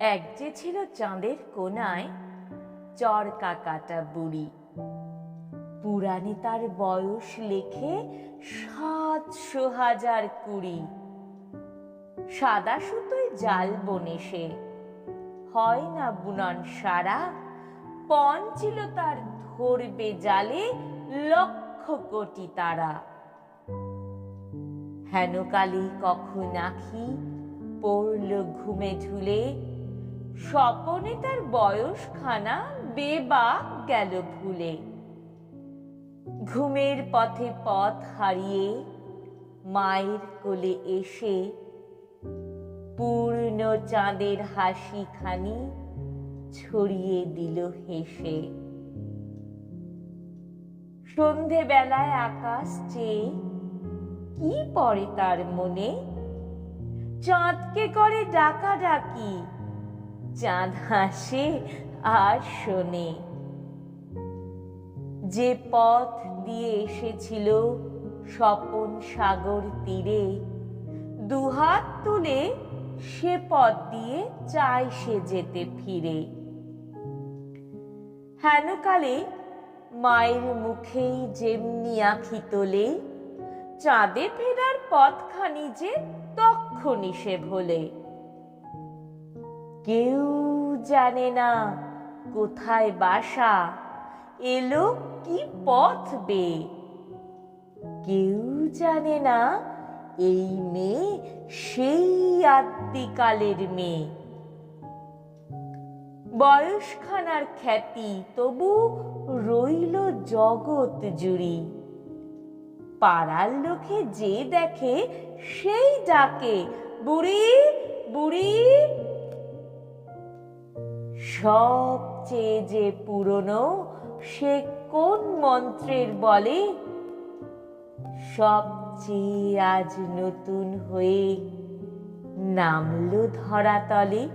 এক যে ছিল চাঁদের কোনায় চরকা কাটা বুড়ি। পুরাণে তার বয়স লেখে সাতশো হাজার কুড়ি। সাদা সুতোয় জাল বনে সে। হয় না বুনন সারা, পণ ছিল তার ধরবে জালে লক্ষ কোটি তারা। হেনকালে কখন আখি পড়ল ঘুমে ঝুলে স্বপনে তার বয়স খানা বেবা গেল ভুলে। ঘুমের পথে পথ হারিয়ে মায়ের কোলে এসে পূর্ণ চাঁদের হাসি খানি ছড়িয়ে দিল হেসে। সন্ধে বেলায় আকাশ চেয়ে কি পড়ে তার মনে? চাঁদকে করে ডাকা ডাকি চাঁদ হাসে আর শোনে। যে পথ দিয়ে এসেছিল স্বপন সাগর তীরে, দুহাত তুলে সে পথ দিয়ে চায় সে যেতে ফিরে। হেনকালে মায়ের মুখেই যেমনি আঁখি তোলে, চাঁদে ফেরার পথখানি যে তক্ষণি সে ভোলে। কেউ জানে না কোথায় বাসা, এলো কি পথ বে। কেউ জানে না এই মেয়ে সেই আদ্যিকালের মেয়ে। বয়সখানার খ্যাতি তবু রইল জগৎ জুড়ি। পাড়ার লোকে যে দেখে সেই ডাকে, বুড়ি বুড়ি সবচেয়ে যে পুরনো সে কোন মন্ত্রের বলে? সবচেয়ে আজ নতুন হয়ে নামলো ধরাতলে।